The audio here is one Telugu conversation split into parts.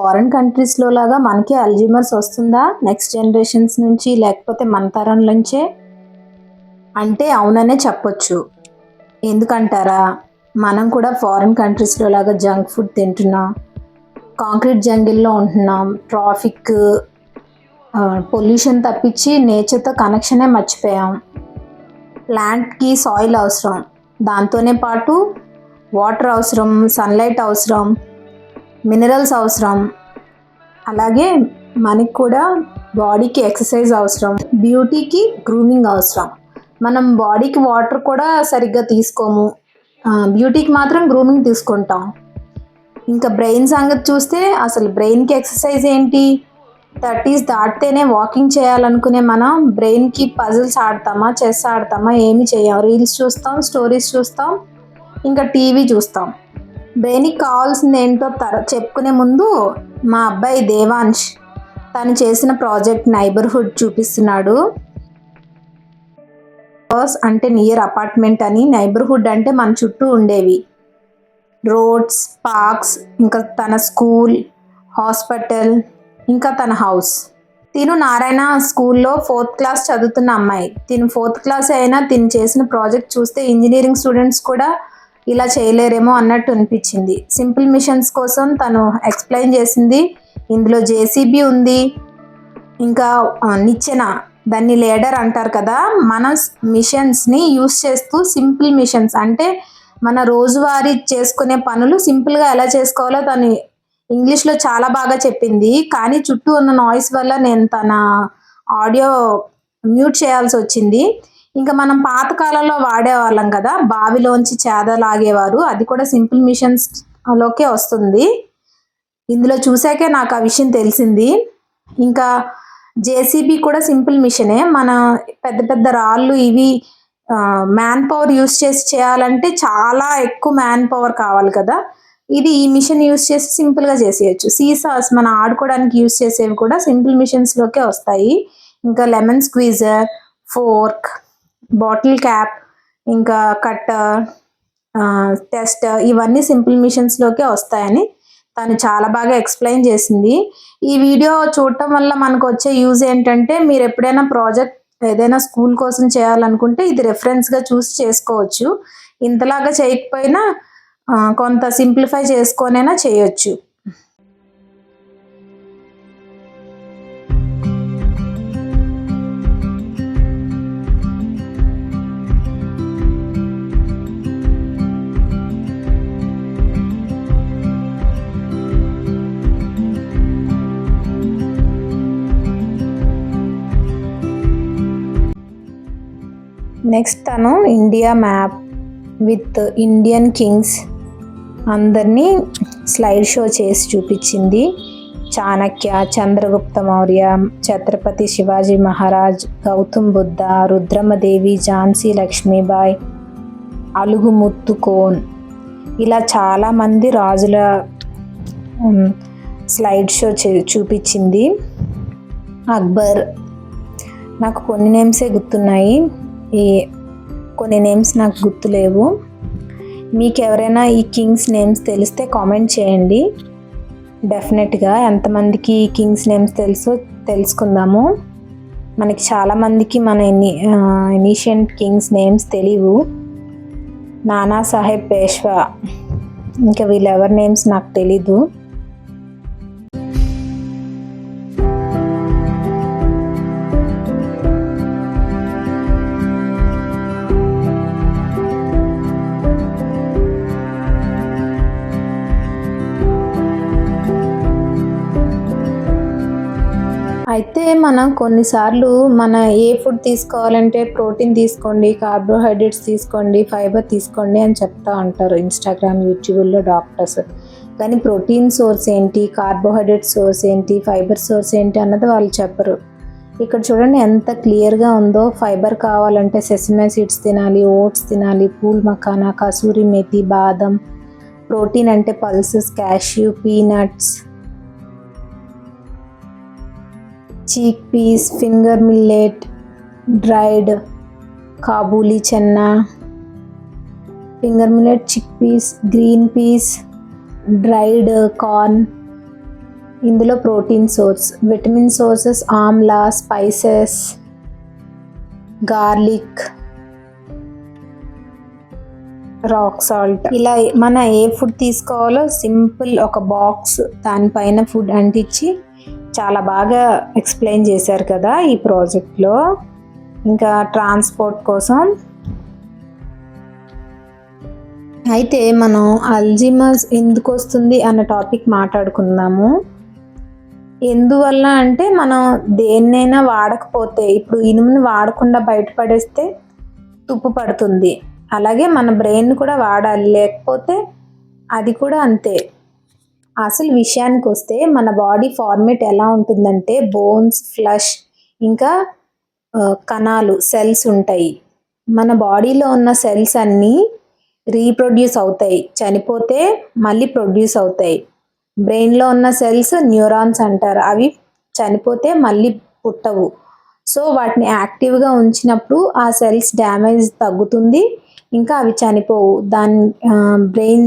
ఫారిన్ కంట్రీస్లో లాగా మనకి అల్జీమర్స్ వస్తుందా? నెక్స్ట్ జనరేషన్స్ నుంచి లేకపోతే మన తరం నుంచే? అంటే అవుననే చెప్పొచ్చు. ఎందుకంటారా? మనం కూడా ఫారిన్ కంట్రీస్లో లాగా జంక్ ఫుడ్ తింటున్నాం. కాంక్రీట్ జంగిల్లో ఉంటున్నాం. ట్రాఫిక్ పొల్యూషన్ తప్పించి నేచర్తో కనెక్షనే మర్చిపోయాం. ప్లాంట్కి సాయిల్ అవసరం. దాంతోనే పాటు వాటర్ అవసరం సన్లైట్ అవసరం. మినరల్స్ అవసరం. అలాగే మనకి కూడా బాడీకి ఎక్సర్సైజ్ అవసరం. బ్యూటీకి గ్రూమింగ్ అవసరం. మనం బాడీకి వాటర్ కూడా సరిగ్గా తీసుకోము. బ్యూటీకి మాత్రం గ్రూమింగ్ తీసుకుంటాం. ఇంకా బ్రెయిన్ సంగతి చూస్తే అసలు బ్రెయిన్కి ఎక్సర్సైజ్ ఏంటి? థర్టీస్ దాటితేనే వాకింగ్ చేయాలనుకునే మనం బ్రెయిన్కి పజిల్స్ ఆడతామా చెస్ ఆడతామా ఏమి చేయం. రీల్స్ చూస్తాం స్టోరీస్ చూస్తాం ఇంకా టీవీ చూస్తాం. బ్రెయిన్కి కావాల్సింది ఏంటో తర చెప్పుకునే ముందు మా అబ్బాయి దేవాంష్ తను చేసిన ప్రాజెక్ట్ నైబర్హుడ్ చూపిస్తున్నాడు. హౌస్ అంటే నియర్ అపార్ట్మెంట్ అని నైబర్హుడ్ అంటే మన చుట్టూ ఉండేవి. రోడ్స్ పార్క్స్ ఇంకా తన స్కూల్ హాస్పిటల్ ఇంకా తన హౌస్. తిను నారాయణ స్కూల్లో ఫోర్త్ క్లాస్ చదువుతున్న అమ్మాయి. తిను ఫోర్త్ క్లాస్ అయినా తిను చేసిన ప్రాజెక్ట్ చూస్తే ఇంజనీరింగ్ స్టూడెంట్స్ కూడా ఇలా చేయలేరేమో అన్నట్టు అనిపించింది. సింపుల్ మిషన్స్ కోసం తను ఎక్స్ప్లెయిన్ చేసింది. ఇందులో జేసీబీ ఉంది. ఇంకా నిచ్చెన దాన్ని లేడర్ అంటారు కదా మన మిషన్స్ని యూస్ చేస్తూ సింపుల్ మిషన్స్ అంటే మన రోజువారీ చేసుకునే పనులు సింపుల్గా ఎలా చేసుకోవాలో తను ఇంగ్లీష్లో చాలా బాగా చెప్పింది. కానీ చుట్టూ ఉన్న నాయిస్ వల్ల నేను తన ఆడియో మ్యూట్ చేయాల్సి వచ్చింది. ఇంకా మనం పాతకాలంలో వాడేవాళ్ళం కదా బావిలోంచి చేద లాగేవారు. అది కూడా సింపుల్ మిషన్స్ లోకే వస్తుంది. ఇందులో చూసాకే నాకు ఆ విషయం తెలిసింది. ఇంకా జేసీబీ కూడా సింపుల్ మిషనే. మన పెద్ద పెద్ద రాళ్ళు ఇవి మ్యాన్ పవర్ యూస్ చేసి చేయాలంటే చాలా ఎక్కువ మ్యాన్ పవర్ కావాలి కదా. ఇది ఈ మిషన్ యూస్ చేసి సింపుల్గా చేసేయచ్చు. సీసాస్ మన ఆడుకోవడానికి యూస్ చేసేవి కూడా సింపుల్ మిషన్స్లోకే వస్తాయి. ఇంకా lemon squeezer fork bottle cap ఇంకా కట్టర్ టెస్ట్ ఇవన్నీ సింపుల్ మిషన్స్లోకే వస్తాయని తను చాలా బాగా ఎక్స్ప్లెయిన్ చేసింది. ఈ వీడియో చూడటం వల్ల మనకు వచ్చే యూజ్ ఏంటంటే మీరు ఎప్పుడైనా ప్రాజెక్ట్ ఏదైనా స్కూల్ కోసం చేయాలనుకుంటే ఇది రెఫరెన్స్గా చూసి చేసుకోవచ్చు. ఇంతలాగా చేయకపోయినా కొంత సింప్లిఫై చేసుకొనైనా చేయొచ్చు. నెక్స్ట్ తను India map with Indian kings అందరినీ స్లైడ్ షో చేసి చూపించింది. చాణక్య చంద్రగుప్త మౌర్య ఛత్రపతి శివాజీ మహారాజ్ గౌతమ్ బుద్ధ రుద్రమదేవి ఝాన్సీ లక్ష్మీబాయ్ అలుగుముత్తు కోన్. ఇలా చాలామంది రాజుల స్లైడ్ షో చే చూపించింది. అక్బర్. నాకు కొన్ని నేమ్సే గుర్తున్నాయి. ఈ కొన్ని నేమ్స్ నాకు గుర్తులేవు. మీకు ఎవరైనా ఈ కింగ్స్ నేమ్స్ తెలిస్తే కామెంట్ చేయండి. డెఫినెట్గా ఎంతమందికి ఈ కింగ్స్ నేమ్స్ తెలుసో తెలుసుకుందాము. మనకి చాలామందికి మన ఎని ఇనిషియంట్ కింగ్స్ నేమ్స్ తెలియవు నానా సాహెబ్ పేష్వా. ఇంకా వీళ్ళెవరి నేమ్స్ నాకు తెలీదు. అయితే మనం కొన్నిసార్లు మన ఏ ఫుడ్ తీసుకోవాలంటే ప్రోటీన్ తీసుకోండి కార్బోహైడ్రేట్స్ తీసుకోండి ఫైబర్ తీసుకోండి అని చెప్తా ఉంటారు ఇన్స్టాగ్రామ్ యూట్యూబ్లో డాక్టర్స్. కానీ ప్రోటీన్ సోర్స్ ఏంటి కార్బోహైడ్రేట్ సోర్స్ ఏంటి ఫైబర్ సోర్స్ ఏంటి అన్నది వాళ్ళు చెప్పరు. ఇక్కడ చూడండి ఎంత క్లియర్గా ఉందో. ఫైబర్ కావాలంటే సెసమే సీడ్స్ తినాలి ఓట్స్ తినాలి పూల్ మకానా కసూరి మెతి బాదం. ప్రోటీన్ అంటే pulses cashew peanuts. Chick peas finger millet dried kabuli chana finger millet chick peas green peas dried corn ఇందులో protein source vitamin sources amla spices garlic rock salt ఇలా మన ఏ ఫుడ్ తీసుకోవాలో సింపుల్ ఒక బాక్స్ దానిపైన ఫుడ్ అంటించి చాలా బాగా ఎక్స్ప్లెయిన్ చేశారు కదా ఈ ప్రాజెక్ట్లో ఇంకా ట్రాన్స్పోర్ట్ కోసం. అయితే మనం అల్జిమస్ ఎందుకు వస్తుంది అన్న టాపిక్ మాట్లాడుకుందాము. ఎందువల్ల అంటే మనం దేన్నైనా వాడకపోతే ఇప్పుడు ఇనుముని వాడకుండా బయటపడేస్తే తుప్పు పడుతుంది. అలాగే మన బ్రెయిన్ కూడా వాడాలి లేకపోతే అది కూడా అంతే. అసలు విషయానికి వస్తే మన బాడీ ఫార్మేట్ ఎలా ఉంటుందంటే బోన్స్ ఫ్లష్ ఇంకా కణాలు సెల్స్ ఉంటాయి. మన బాడీలో ఉన్న సెల్స్ అన్నీ రీప్రొడ్యూస్ అవుతాయి. చనిపోతే మళ్ళీ ప్రొడ్యూస్ అవుతాయి. బ్రెయిన్లో ఉన్న సెల్స్ న్యూరాన్స్ అంటారు. అవి చనిపోతే మళ్ళీ పుట్టవు. సో వాటిని యాక్టివ్గా ఉంచినప్పుడు ఆ సెల్స్ డ్యామేజ్ తగ్గుతుంది. ఇంకా అవి చనిపోవు. దాని బ్రెయిన్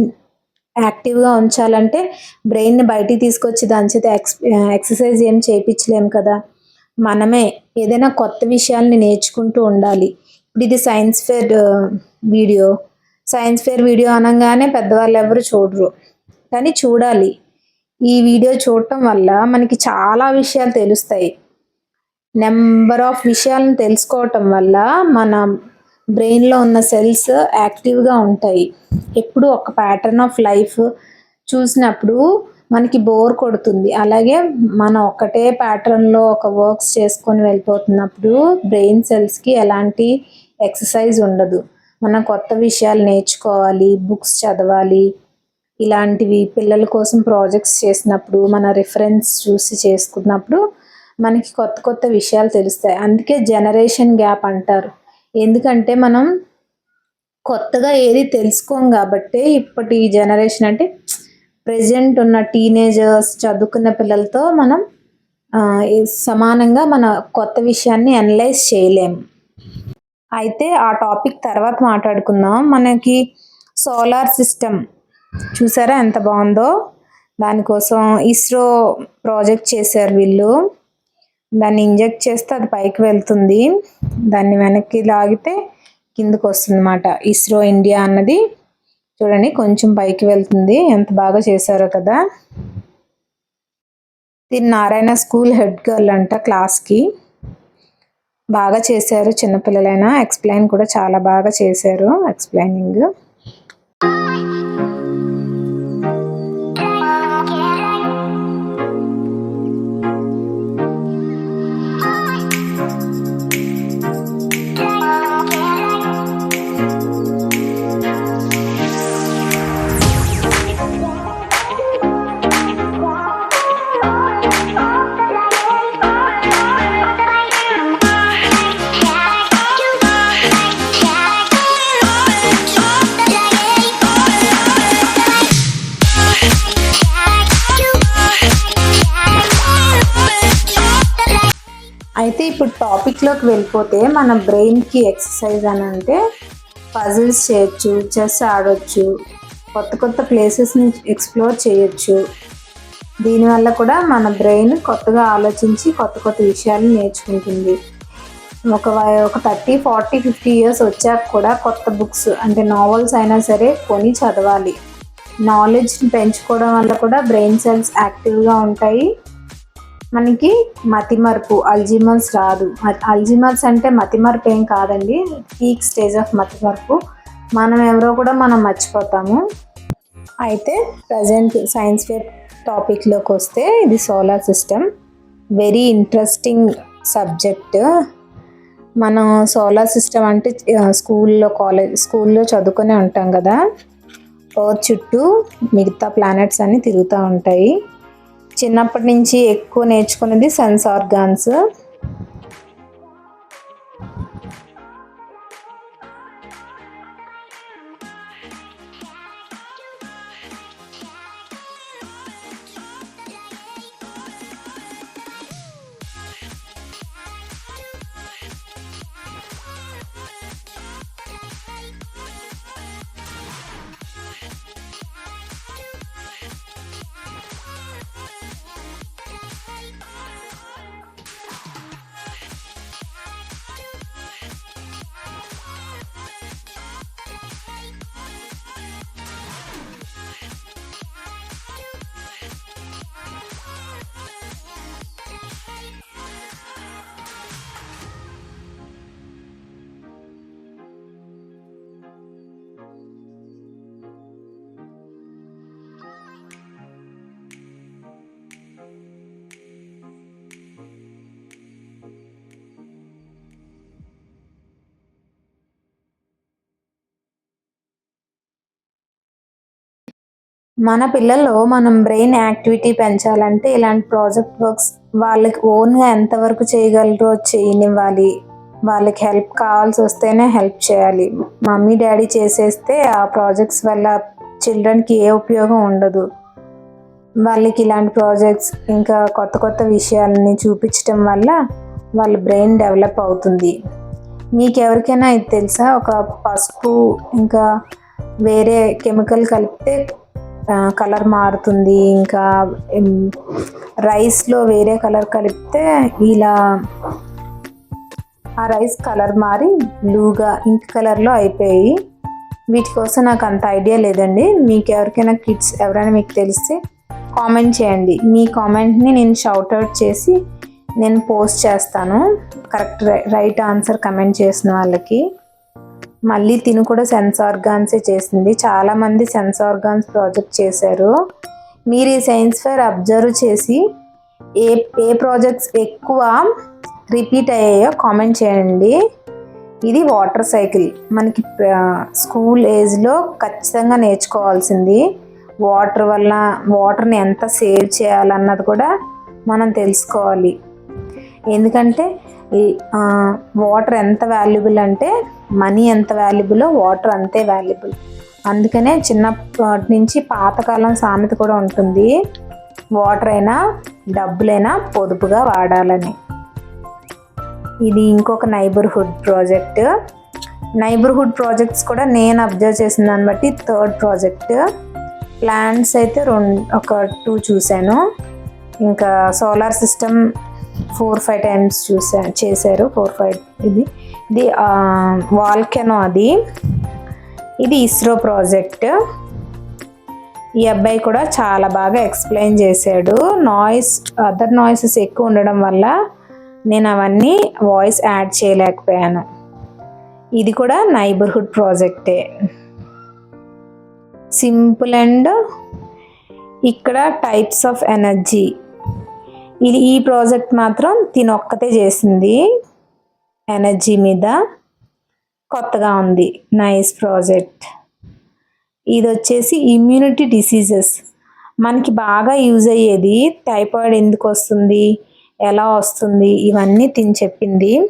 యాక్టివ్గా ఉంచాలంటే బ్రెయిన్ని బయటికి తీసుకొచ్చి దాని చేత ఎక్స్ ఎక్సర్సైజ్ ఏం చేయించలేము కదా. మనమే ఏదైనా కొత్త విషయాల్ని నేర్చుకుంటూ ఉండాలి. ఇప్పుడు ఇది science fair video. Science fair video అనగానే పెద్దవాళ్ళు ఎవరు చూడరు. కానీ చూడాలి. ఈ వీడియో చూడటం వల్ల మనకి చాలా విషయాలు తెలుస్తాయి. నెంబర్ ఆఫ్ విషయాలను తెలుసుకోవటం వల్ల మన బ్రెయిన్లో ఉన్న సెల్స్ యాక్టివ్గా ఉంటాయి. ఎప్పుడు ఒక ప్యాటర్న్ ఆఫ్ లైఫ్ చూసినప్పుడు మనకి బోర్ కొడుతుంది. అలాగే మనం ఒకటే ప్యాటర్న్లో ఒక వర్క్స్ చేసుకొని వెళ్ళిపోతున్నప్పుడు బ్రెయిన్ సెల్స్కి ఎలాంటి ఎక్సర్సైజ్ ఉండదు. మనం కొత్త విషయాలు నేర్చుకోవాలి బుక్స్ చదవాలి ఇలాంటివి పిల్లల కోసం ప్రాజెక్ట్స్ చేసినప్పుడు మన రిఫరెన్స్ చూసి చేసుకున్నప్పుడు మనకి కొత్త కొత్త విషయాలు తెలుస్తాయి. అందుకే జనరేషన్ గ్యాప్ అంటారు. ఎందుకంటే మనం కొత్తగా ఏది తెలుసుకోం కాబట్టి ఇప్పటి జనరేషన్ అంటే ప్రజెంట్ ఉన్న టీనేజర్స్ చదువుకున్న పిల్లలతో మనం సమానంగా మన కొత్త విషయాన్ని అనలైజ్ చేయలేం. అయితే ఆ టాపిక్ తర్వాత మాట్లాడుకుందాం. మనకి సోలార్ సిస్టమ్ చూసారా ఎంత బాగుందో? దానికోసం ఇస్రో ప్రాజెక్ట్ చేశారు వీళ్ళు. దాన్ని ఇంజెక్ట్ చేస్తే అది పైకి వెళ్తుంది. దాన్ని వెనక్కి లాగితే కిందకు వస్తుంది అనమాట ఇస్రో ఇండియా అన్నది చూడండి కొంచెం పైకి వెళ్తుంది. ఎంత బాగా చేశారో కదా. దీన్ని నారాయణ స్కూల్ హెడ్ గర్ల్ అంట క్లాస్కి. బాగా చేశారు చిన్నపిల్లలైనా. ఎక్స్ప్లెయిన్ కూడా చాలా బాగా చేశారు. ఎక్స్ప్లెయినింగ్. లోకి వెళ్ళిపోతే మన బ్రెయిన్కి ఎక్సర్సైజ్ అని అంటే పజిల్స్ చేయొచ్చు చెస్ ఆడొచ్చు కొత్త కొత్త ప్లేసెస్ని ఎక్స్ప్లోర్ చేయొచ్చు. దీనివల్ల కూడా మన బ్రెయిన్ కొత్తగా ఆలోచించి కొత్త కొత్త విషయాలు నేర్చుకుంటుంది. ఒక ఒక థర్టీ ఫార్టీ ఫిఫ్టీ ఇయర్స్ వచ్చాక కూడా కొత్త బుక్స్ అంటే నావెల్స్ అయినా సరే కొని చదవాలి. నాలెడ్జ్ని పెంచుకోవడం వల్ల కూడా బ్రెయిన్ సెల్స్ యాక్టివ్గా ఉంటాయి. మనకి మతిమరుపు అల్జిమర్స్ రాదు. అల్జిమర్స్ అంటే మతిమరుపు ఏం కాదండి. పీక్ స్టేజ్ ఆఫ్ మతిమరుపు. మనం ఎవరో కూడా మనం మర్చిపోతాము. అయితే ప్రజెంట్ సైన్స్ ఫేర్ టాపిక్లోకి వస్తే ఇది solar system very interesting subject మనం సోలార్ సిస్టమ్ అంటే స్కూల్లో కాలేజ్ స్కూల్లో చదువుకునే ఉంటాం కదా. ఎర్త్ చుట్టూ మిగతా ప్లానెట్స్ అన్నీ తిరుగుతూ ఉంటాయి. చిన్నప్పటి నుంచి ఎక్కువ నేర్చుకునేది సెన్స్ ఆర్గాన్స్ మన పిల్లల్లో మనం బ్రెయిన్ యాక్టివిటీ పెంచాలంటే ఇలాంటి ప్రాజెక్ట్ వర్క్స్ వాళ్ళకి ఓన్గా ఎంతవరకు చేయగలరో చేయనివ్వాలి. వాళ్ళకి హెల్ప్ కావాల్సి వస్తేనే హెల్ప్ చేయాలి. మమ్మీ డాడీ చేసేస్తే ఆ ప్రాజెక్ట్స్ వల్ల చిల్డ్రన్కి ఏ ఉపయోగం ఉండదు. వాళ్ళకి ఇలాంటి ప్రాజెక్ట్స్ ఇంకా కొత్త కొత్త విషయాలని చూపించడం వల్ల వాళ్ళ బ్రెయిన్ డెవలప్ అవుతుంది. మీకు ఎవరికైనా ఇది తెలుసా? ఒక పసుపు ఇంకా వేరే కెమికల్ కలిపితే కలర్ మారుతుంది. ఇంకా రైస్లో వేరే కలర్ కలిపితే ఇలా ఆ రైస్ కలర్ మారి బ్లూగా ఇంక్ కలర్లో అయిపోయి వీటి కోసం నాకు అంత ఐడియా లేదండి. మీకు ఎవరికైనా కిడ్స్ ఎవరైనా మీకు తెలిస్తే కామెంట్ చేయండి. మీ కామెంట్ని నేను షౌట్అవుట్ చేసి నేను పోస్ట్ చేస్తాను. కరెక్ట్ రైట్ ఆన్సర్ కమెంట్ చేసిన వాళ్ళకి. మళ్ళీ తిను కూడా సెన్స్ ఆర్గాన్సే చేసింది చాలామంది సెన్స్ ఆర్గాన్స్ ప్రాజెక్ట్ చేశారు. మీరు ఈ సైన్స్ ఫేర్ అబ్జర్వ్ చేసి ఏ ఏ ప్రాజెక్ట్స్ ఎక్కువ రిపీట్ అయ్యాయో కామెంట్ చేయండి. ఇది వాటర్ సైకిల్ మనకి స్కూల్ ఏజ్లో ఖచ్చితంగా నేర్చుకోవాల్సింది. వాటర్ వల్ల వాటర్ని ఎంత సేవ్ చేయాలన్నది కూడా మనం తెలుసుకోవాలి. ఎందుకంటే ఈ వాటర్ ఎంత వాల్యుబుల్ అంటే మనీ ఎంత వాల్యుబులో వాటర్ అంతే వాల్యుబుల్. అందుకనే చిన్నప్పటి నుంచి పాతకాలం సామెత కూడా ఉంటుంది. వాటర్ అయినా డబ్బులైనా పొదుపుగా వాడాలని. ఇది ఇంకొక నైబర్హుడ్ ప్రాజెక్ట్. నైబర్హుడ్ ప్రాజెక్ట్స్ కూడా నేను అబ్జర్వ్ చేసిన దాన్ని బట్టి థర్డ్ ప్రాజెక్ట్. ప్లాంట్స్ అయితే రెండు ఒక టూ చూశాను. ఇంకా solar system four five times చూసా చేశారు ఫోర్ ఫైవ్ ఇది. ఇది వాల్కెనో అది. ఇది ఇస్రో ప్రాజెక్ట్. ఈ అబ్బాయి కూడా చాలా బాగా ఎక్స్ప్లెయిన్ చేశాడు. నాయిస్ అదర్ నాయిసెస్ ఎక్కువ ఉండడం వల్ల నేను అవన్నీ వాయిస్ యాడ్ చేయలేకపోయాను. ఇది కూడా నైబర్హుడ్ ప్రాజెక్టే. సింపుల్ అండ్ ఇక్కడ టైప్స్ ఆఫ్ ఎనర్జీ. ఇది ఈ ప్రాజెక్ట్ మాత్రం తినొక్కతే చేసింది. ఎనర్జీ మీద కొత్తగా ఉంది. Nice project. ఇది వచ్చేసి ఇమ్యూనిటీ డిసీజెస్. మనకి బాగా యూజ్ అయ్యేది టైఫాయిడ్ ఎందుకు వస్తుంది? ఎలా వస్తుంది? ఇవన్నీ తిని చెప్పింది.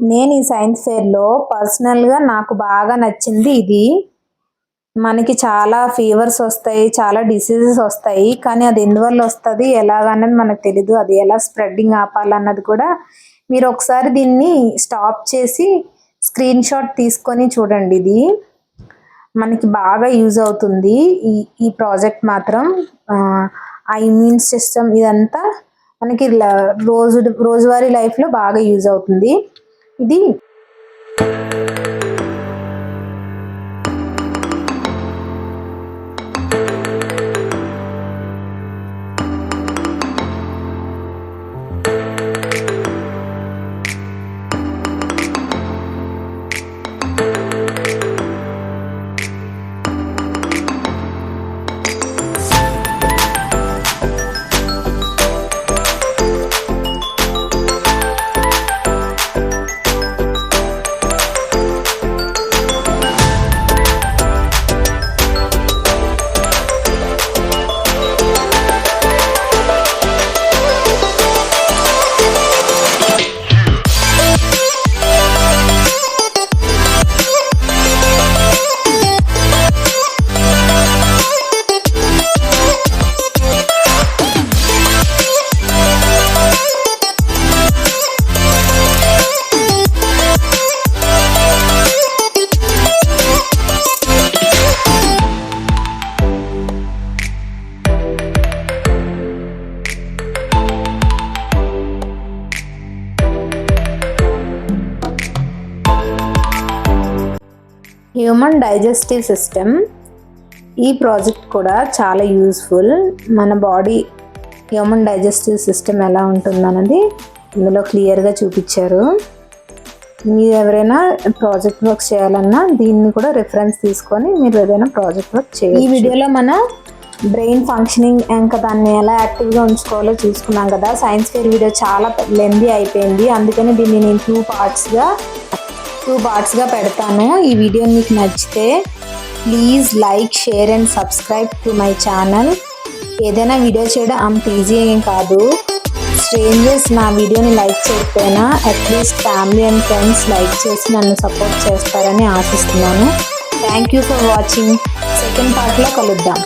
నేను ఈ సైన్స్ ఫేర్లో పర్సనల్గా నాకు బాగా నచ్చింది ఇది. మనకి చాలా ఫీవర్స్ వస్తాయి చాలా డిసీజెస్ వస్తాయి. కానీ అది ఎందువల్ల వస్తుంది? ఎలాగన్నది మనకు తెలీదు. అది ఎలా స్ప్రెడ్డింగ్ ఆపాలన్నది కూడా మీరు ఒకసారి దీన్ని స్టాప్ చేసి స్క్రీన్ షాట్ తీసుకొని చూడండి ఇది. మనకి బాగా యూజ్ అవుతుంది ఈ ఈ ప్రాజెక్ట్ మాత్రం. ఆ ఇమ్యూన్ సిస్టమ్ ఇదంతా మనకి రోజు రోజువారీ లైఫ్లో బాగా యూజ్ అవుతుంది. ఇది హ్యూమన్ డైజెస్టివ్ సిస్టమ్ ఈ ప్రాజెక్ట్ కూడా చాలా యూస్ఫుల్. మన బాడీ హ్యూమన్ డైజెస్టివ్ సిస్టమ్ ఎలా ఉంటుందన్నది ఇందులో క్లియర్గా చూపించారు. మీరు ఎవరైనా ప్రాజెక్ట్ వర్క్ చేయాలన్నా దీన్ని కూడా రిఫరెన్స్ తీసుకొని మీరు ఏదైనా ప్రాజెక్ట్ వర్క్ చేయాలి ఈ వీడియోలో మన బ్రెయిన్ ఫంక్షనింగ్ ఇంకా దాన్ని ఎలా యాక్టివ్గా ఉంచుకోవాలో చూసుకున్నాం కదా. సైన్స్ ఫేర్ వీడియో చాలా లెందీ అయిపోయింది. అందుకని దీన్ని నేను టూ పార్ట్స్గా టూ పార్ట్స్గా పెడతాను. ఈ వీడియో మీకు నచ్చితే please like share and subscribe to my channel. ఏదైనా వీడియో చేయడం అంత ఈజీ ఏం కాదు. స్ట్రేంజర్స్ నా వీడియోని లైక్ చేయకపోయినా at least family and friends like చేసి నన్ను సపోర్ట్ చేస్తారని ఆశిస్తున్నాను. Thank you for watching second పార్ట్లో కలుద్దాం.